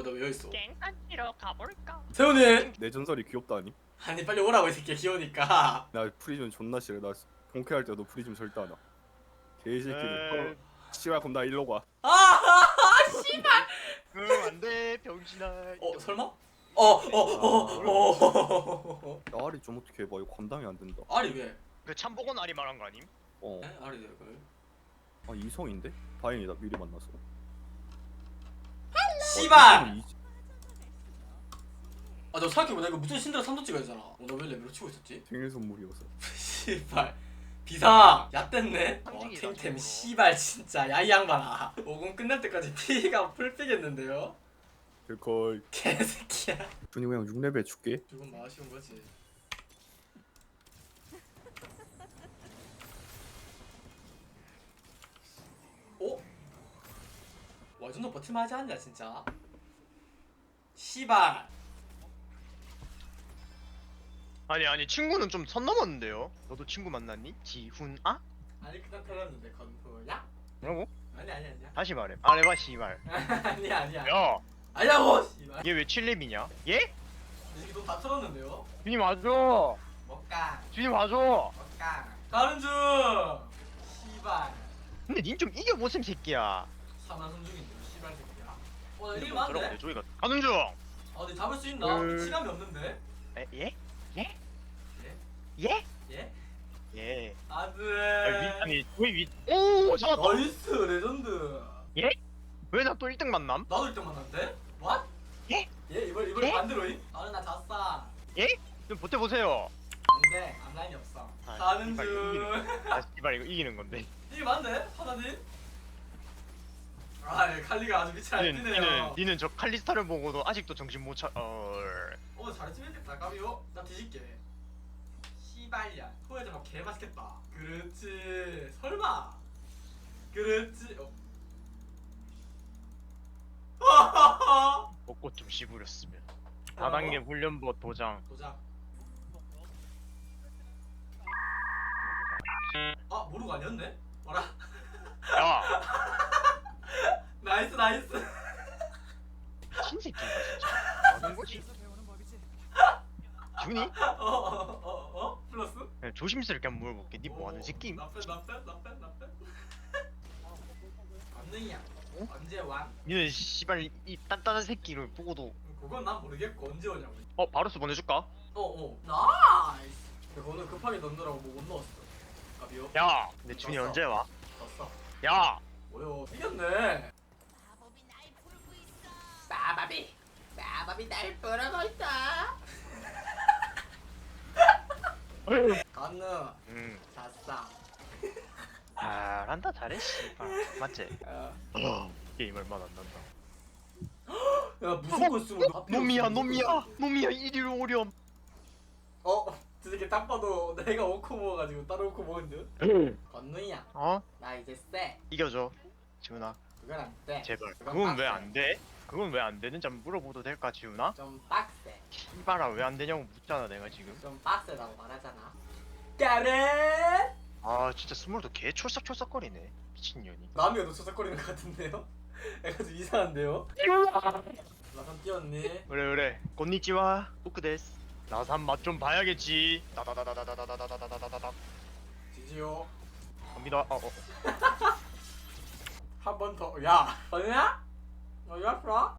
뭐너 왜 여기있어 깽판지로 가볼까? 세훈이 내 전설이 귀엽다니? 아니 빨리 오라고 이 새끼 귀여우니까 나 프리즘 존나 싫어. 나 본캐할 때도 프리즘 절대 안 와. 개새끼들. 어, 씨발 그럼 나 일로 가. 아 응 안돼 병신아. 어 설마? 어어어어 나리 좀 어떻게 해봐. 이거 감당이 안 된다. 아리 왜? 그 참복은 아리 말한 거 아님? 어. 에? 아리 왜 그래? 아 이성인데? 다행이다 미리 만났어. 씨발! 이- 아너 생각해보자 이거 무슨 신드라 3도 찍어야 되잖아 어, 너왜 레벨로 치고 있었지? 생일 선물이어서. 씨발 비상 야 됐네 와 상징이다, 템템. 씨발 진짜 야이 양반아 5금 끝날 때까지 피가 풀피겠는데요? 그걸 개새끼야 준이 그냥 6레벨 줄게. 조금 뭐 아쉬운 거지 어? 와, 이 정도 버틸만 하지 않냐, 진짜? 씨발! 아니 아니 친구는 좀 선 넘었는데요. 너도 친구 만났니? 지훈아? 아니, 그냥 털었는데, 건포야? 뭐라고? 아니, 아니, 아니야. 다시 말해. 말해봐 씨발. 아니야, 아니야. 야, 아니라고, 씨발. 얘왜 7렙이냐? 얘? 이 새끼 돈다 털었는데요? 준이 맞아. 먹까, 준이 맞아. 먹까. 가는 중! 씨발. 근데 닌 좀 이겨보셈 새끼야. 사나선 중인데. 어? 내 조이가 가는 중. 어, 근데 잡을 수 있나? 음. 시간이 없는데? 에, 예? 예? 예? 예? 예? 예. 안 아니, 위, 돼. 아니 조이 위. 오 잡았다. 나이스, 레전드. 왜 나 또 1등 만남? 나도 1등 만났는데? What? 예? 예, 이번, 이번에 예? 반대로임? 나는 나 잤어. 좀 버텨보세요. 안 돼, 앞라인이 없어. 아, 가는 중. 아 씨발 이거 이기는 건데. 이게 맞네? 하나님? 아, 예, 칼리가 아주 미쳐 안 니는 뛰네요. 니는 니는 저 칼리스타를 보고도 아직도 정신 못 차. 어. 어, 잘했으면 됐다, 까비요. 나 뒤질게. 씨발이야. 토해져 막 개맛있겠다. 그렇지. 설마. 그렇지. 어. 벚꽃 좀 씹으렸으면. 다단계 훈련부 도장. 도장. 아 모르고 아니었네. 뭐라? 야 나이스 나이스. 미친 새끼인가 진짜. 하는 거지? 준이? 어어어 어, 어? 플러스? 그냥 조심스럽게 한번 물어볼게. 니 뭐 하는 새끼? 나빼 나빼 나빼 나빼. 안능이야. 어? 언제 왕? 니는 씨발 이- 이 단단한 새끼를 보고도 그건 난 모르겠고 언제 오냐고. 어 바로스 보내줄까? 어어 나이스. 근데 그거는 급하게 넣느라고 뭐못 넣었어. 가비오. 야, 근데 준이. 언제 와? 넣었어. 야, 뭐요? 이겼네. 마법이 날 부르고 있다. 건우 음, 잤어. 잘한다 잘해 씨발 맞지? 야, 어, 게임 얼마나 안 난다. 야 무조건 쓰면 어, 놈이야 놈이야 놈이야 이리로 오렴. 어? 저 새끼 딱 봐도 내가 오코 먹어가지고 따로 오코 먹은 듯? 건우야 어? 나 이제 쎄 이겨줘, 지훈아 그건 안 돼 제발. 그건 왜안 돼? 그건 왜 안 되는지 한번 물어봐도 될까 지훈아? 좀 빡세 이봐라 왜 안 되냐고 묻잖아 내가 지금. 좀 빡세다고 말하잖아 까레 아 진짜 스몰도 개 촐싹촐싹거리네 미친년이. 남이가 너 조작거리는 것 같은데요? 약간 좀 이상한데요? 나선 뛰었니? 그래 그래 곤니찌와 우크데스 나산 맛 좀 봐야겠지 다다다다다다다다다다다다 지지요 갑니다 어, 어. 한 번 더. 야, 언니야? 너였어?